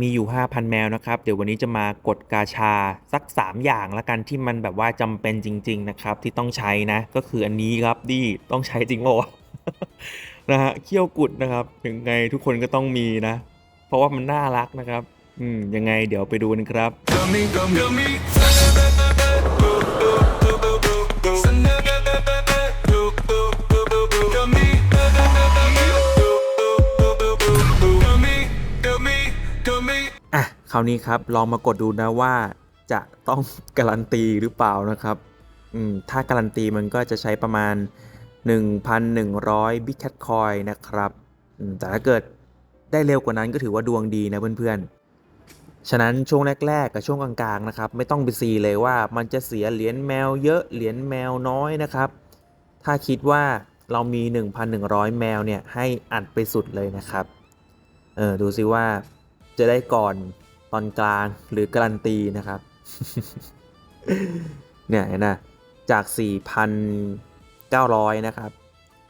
มีอยู่ 5,000 แมวนะครับ เดี๋ยววันนี้จะมากดกาชาสัก 3 อย่างละกันที่มันแบบว่าจำเป็นจริง ๆ นะครับ ที่ต้องใช้นะ ก็คืออันนี้ครับดีต้องใช้จริงโอนะฮะเขี้ยวกุดนะครับยังไงทุกคนก็ต้องมีนะ เพราะว่ามันน่ารักนะครับ อืมยังไงเดี๋ยวไปดูกันครับ อะคราวนี้ครับลองมากดดูนะว่าจะต้องการันตีหรือเปล่านะครับอืมถ้าการันตีมันก็จะใช้ประมาณ 1,100 Big Cat Coin นะครับอืมแต่ถ้าเกิดได้เร็วกว่านั้นก็ถือว่าดวงดีนะเพื่อนๆ ฉะนั้นช่วงแรก ๆ กับช่วงกลางๆนะครับไม่ต้องไปซีเลยว่ามันจะเสียเหรียญแมวเยอะเหรียญแมวน้อยนะครับ ถ้าคิดว่าเรามี 1,100 แมวเนี่ยให้อัดไปสุดเลยนะครับ เออดูซิว่า จะได้ก่อนตอนกลางหรือการันตีนะครับ เนี่ยนนะจาก 4,900 นะครับ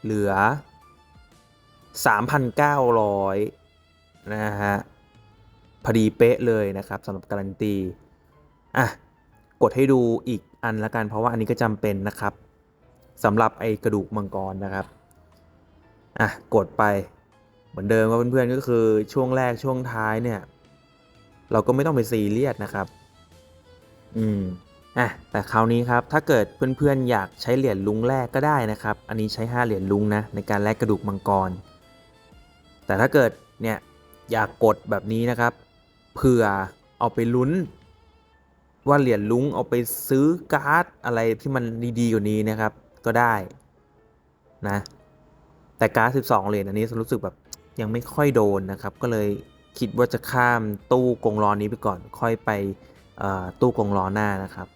เหลือ 3,900 นะฮะพอดีเป๊ะเลยนะครับสำหรับการันตี อะ กดให้ดูอีกอันละกันเพราะว่าอันนี้ก็จำเป็นนะครับสำหรับไอกระดูกมังกรนะครับ อะ กดไป เหมือนเดิมครับเพื่อนๆก็คือช่วงแรกช่วงท้ายเนี่ย เราก็ไม่ต้องไปซีเรียสนะครับ อืมอะแต่คราวนี้ครับถ้าเกิดเพื่อนๆอยากใช้เหรียญลุงแรกก็ได้นะครับ อันนี้ใช้ 5 เหรียญลุงนะในการแลกกระดูกมังกร แต่ถ้าเกิดเนี่ยอยากกดแบบนี้นะครับเผื่อเอาไปลุ้น ว่าเหรียญลุงเอาไปซื้อการ์ดอะไรที่มันดีๆกว่านี้นะครับ ก็ได้นะแต่การ์ด12 เหรียญอันนี้รู้สึกแบบ ยังไม่ค่อยโดนนะครับ ก็เลยคิดว่าจะข้ามตู้กงล้อนี้ไปก่อน ค่อยไปตู้กงล้อหน้านะครับ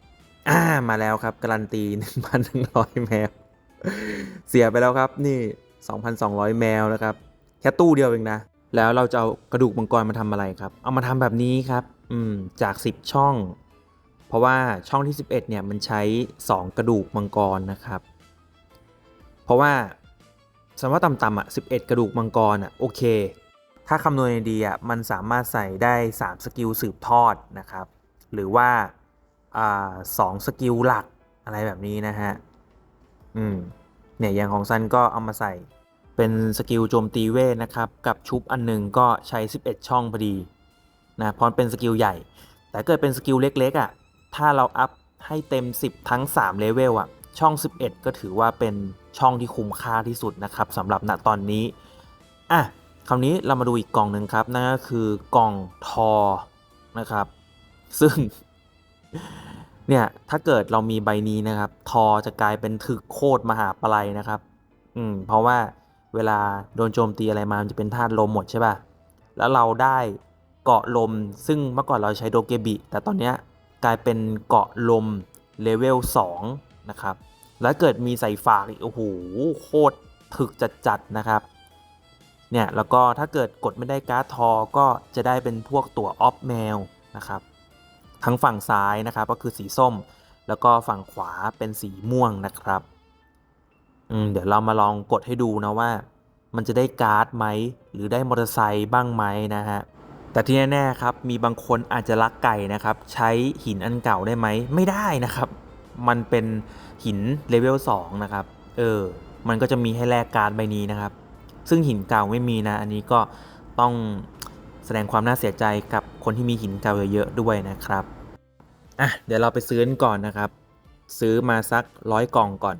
อ่ามาแล้วครับ การันตี 1,100 แมว เสียไปแล้วครับนี่ 2,200 แมวนะครับ แค่ตู้เดียวเองนะ แล้วเราจะเอากระดูกมังกรมาทำอะไรครับ เอามาทำแบบนี้ครับ อืมจาก 10 ช่อง เพราะว่าช่องที่ 11 เนี่ยมันใช้ 2 กระดูกมังกรนะครับ เพราะว่า สมมติว่าต่ำๆอะ11 กระดูกมังกรอะโอเค ถ้าคำนวณดีอะมันสามารถใส่ได้ 3 สกิลสืบทอดนะครับ หรือว่าสองสกิลหลักอะไรแบบนี้นะฮะ อืม เนี่ยอย่างของซันก็เอามาใส่เป็นสกิลโจมตีเวทนะครับ กับชุบอันหนึงก็ใช้ 11 ช่องพอดีนะพราะมันเป็นสกิลใหญ่ แต่เกิดเป็นสกิลเล็กๆอะ ถ้าเราอัพให้เต็ม 10 ทั้ง 3 เลเวลอะ ช่อง 11 ก็ถือว่าเป็นช่องที่คุ้มค่าที่สุดนะครับสำหรับณตอนนี้อะคราวนี้เรามาดูอีกกล่องหนึ่งครับนั่นก็คือกล่องทอนะครับ ซึ่งเนี่ยถ้าเกิดเรามีใบนี้นะครับ ทอจะกลายเป็นถึกโคตรมหาปลัยนะครับ อืมเพราะว่าเวลาโดนโจมตีอะไรมามันจะเป็นธาตุลมหมดใช่ป่ะแล้วเราได้เกาะลม ซึ่งเมื่อก่อนเราใช้โดเกบิ แต่ตอนนี้กลายเป็นเกาะลมเลเวล2 นะครับ แล้วเกิดมีใส่ฝากอีกโอ้โหโคตรถึกจัดๆนะครับเนี่ยแล้วก็ถ้าเกิดกดไม่ได้การ์ดทอก็จะได้เป็นพวกตัวออฟแมวนะครับทั้งฝั่งซ้ายนะครับก็คือสีส้ม แล้วก็ฝั่งขวาเป็นสีม่วงนะครับอืมเดี๋ยวเรามาลองกดให้ดูนะว่า มันจะได้การ์ดไหมหรือได้มอเตอร์ไซค์บ้างไหมนะฮะแต่ที่แน่ๆครับมีบางคนอาจจะลักไก่นะครับ ใช้หินอันเก่าได้ไหมไม่ได้นะครับ มันเป็นหินเลเวล2นะครับ เออ มันก็จะมีให้แลกการ์ดใบนี้นะครับ ซึ่งหินเก่าไม่มีนะ อันนี้ก็ต้องแสดงความน่าเสียใจกับคนที่มีหินเก่าเยอะๆด้วยนะครับ อะ เดี๋ยวเราไปซื้อกันก่อนนะครับ ซื้อมาสักร้อยกล่องก่อน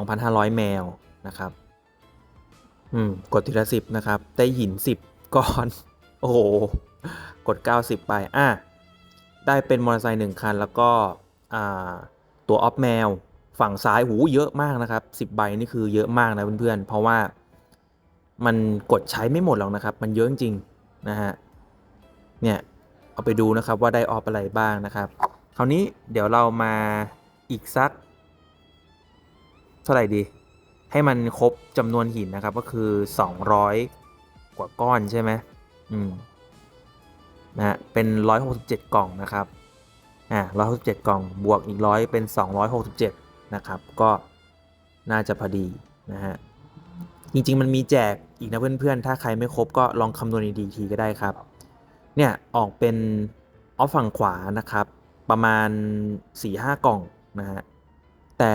2,500 แมวนะครับ อืม กดทีละสิบนะครับ ได้หิน 10 ก้อน โอ้โห กด 90 ไป อะ ได้เป็นมอเตอร์ไซค์หนึ่งคันแล้วก็ อ่า ตัวออฟแมวฝั่งซ้ายหูเยอะมากนะครับ 10 ใบนี่คือเยอะมากนะเพื่อนๆ เพราะว่ามันกดใช้ไม่หมดหรอกนะครับ มันเยอะจริงๆนะฮะ เนี่ย เอาไปดูนะครับว่าได้ออฟอะไรบ้างนะครับ คราวนี้เดี๋ยวเรามาอีกสัก เท่าไหร่ดี ให้มันครบจำนวนหินนะครับก็คือ 200 กว่าก้อนใช่ไหมอืมนะฮะเป็น 167 กล่องนะครับ อ่า167กล่องบวกอีกร้อยเป็น267นะครับ ก็น่าจะพอดีนะฮะ จริง ๆ มันมีแจกอีกนะเพื่อนๆ ถ้าใครไม่ครบก็ลองคำนวณดีๆทีก็ได้ครับ เนี่ย ออกเป็นออฟฝั่งขวานะครับ ประมาณ 4-5 กล่องนะฮะ แต่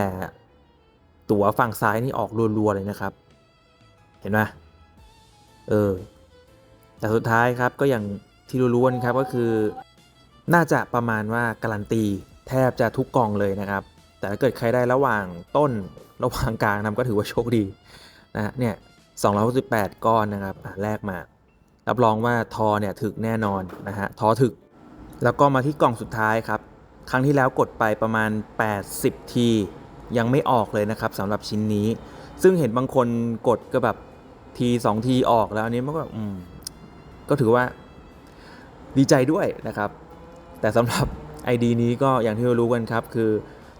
ตั๋วฝั่งซ้ายนี่ออกรัวๆ เลยนะครับ เห็นไหมเออ แต่สุดท้ายครับก็อย่างที่รู้ๆกันครับก็คือ น่าจะประมาณว่าการันตีแทบจะทุกกองเลยนะครับ แต่ถ้าเกิดใครได้ระหว่างต้นระหว่างกลางนำก็ถือว่าโชคดีนะเนี่ย268 ก้อนนะครับแลกมา รับรองว่าทอเนี่ยถึกแน่นอนนะฮะทอถึก แล้วก็มาที่กล่องสุดท้ายครับ ครั้งที่แล้วกดไปประมาณ 80 ที ยังไม่ออกเลยนะครับสำหรับชิ้นนี้ ซึ่งเห็นบางคนกดก็แบบทีสองทีออกแล้วอันนี้มันก็อืมก็ถือว่าดีใจด้วยนะครับ แต่สำหรับ ID นี้ก็อย่างที่เรารู้กันครับ คือ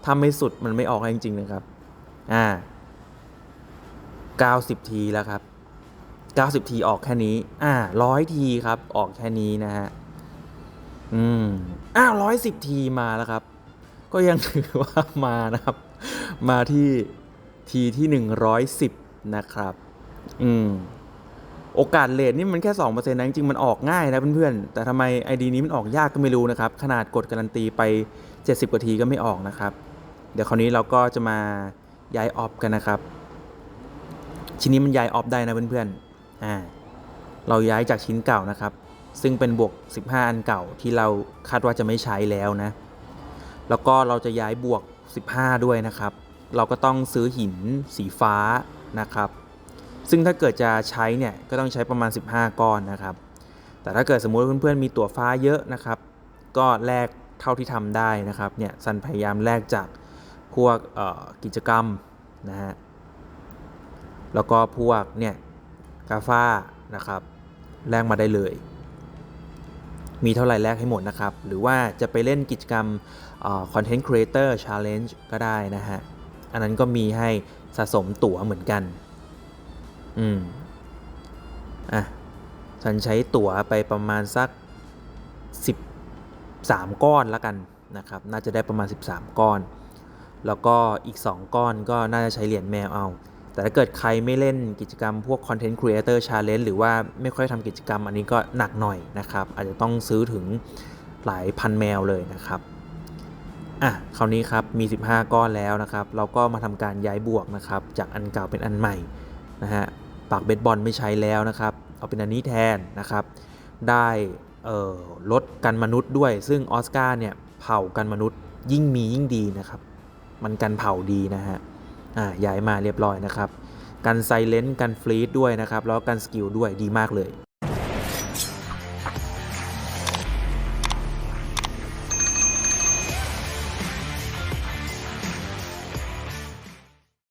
ถ้าไม่สุดมันไม่ออกจริงๆนะครับ อ่า 90 ทีแล้วครับ 90 ทีออกแค่นี้ อ่าร้อยทีครับ ออกแค่นี้นะฮะ อืม อ้าวร้อยสิบทีมาแล้วครับ ก็ยังถือว่ามานะครับ มาที่ทีที่ 110 นะครับ อืม โอกาสเลทนี่มันแค่2%นะจริงๆ มันออกง่ายนะเพื่อนๆ แต่ทำไม ID นี้มันออกยากก็ไม่รู้นะครับ ขนาดกดการันตีไป 70 กว่าทีก็ไม่ออกนะครับ เดี๋ยวคราวนี้เราก็จะมาย้ายออฟกันนะครับ ชิ้นนี้มันย้ายออฟได้นะเพื่อนๆอ่าเราย้ายจากชิ้นเก่านะครับ ซึ่งเป็นบวก 15 อันเก่าที่เราคาดว่าจะไม่ใช้แล้วนะ แล้วก็เราจะย้ายบวก 15 ด้วยนะครับ เราก็ต้องซื้อหินสีฟ้านะครับ ซึ่งถ้าเกิดจะใช้เนี่ยก็ต้องใช้ประมาณ 15 ก้อนนะครับ แต่ถ้าเกิดสมมุติเพื่อนๆมีตั๋วฟ้าเยอะนะครับ ก็แลกเท่าที่ทำได้นะครับเนี่ยซันพยายามแลกจากพวกกิจกรรมนะฮะแล้วก็พวกเนี่ยกาฟ้านะครับแลกมาได้เลย มีเท่าไหร่แลกให้หมดนะครับ หรือว่าจะไปเล่นกิจกรรมเอ่อ Content Creator Challenge ก็ได้นะฮะ อันนั้นก็มีให้สะสมตั๋วเหมือนกัน อืม อะ ฉันใช้ตั๋วไปประมาณสัก13ก้อนแล้วกันนะครับ น่าจะได้ประมาณ 13 ก้อน แล้วก็อีก 2 ก้อนก็น่าจะใช้เหรียญแมวเอา แต่ถ้าเกิดใครไม่เล่นกิจกรรมพวก Content Creator Challenge หรือว่าไม่ค่อยทำกิจกรรมอันนี้ก็หนักหน่อยนะครับ อาจจะต้องซื้อถึงหลายพันแมวเลยนะครับ อะ คราวนี้ครับ มี 15 ก้อนแล้วนะครับ เราก็มาทำการย้ายบวกนะครับ จากอันเก่าเป็นอันใหม่นะฮะ ปากเบสบอลไม่ใช้แล้วนะครับ เอาเป็นอันนี้แทนนะครับ ได้ลดกันมนุษย์ด้วย ซึ่งออสการ์เนี่ยเผากันมนุษย์ยิ่งมียิ่งดีนะครับ มันกันเผาดีนะฮะอ่าย้ายมาเรียบร้อยนะครับ กันไซเลนต์กันฟรีดด้วยนะครับ แล้วกันสกิลด้วยดีมากเลย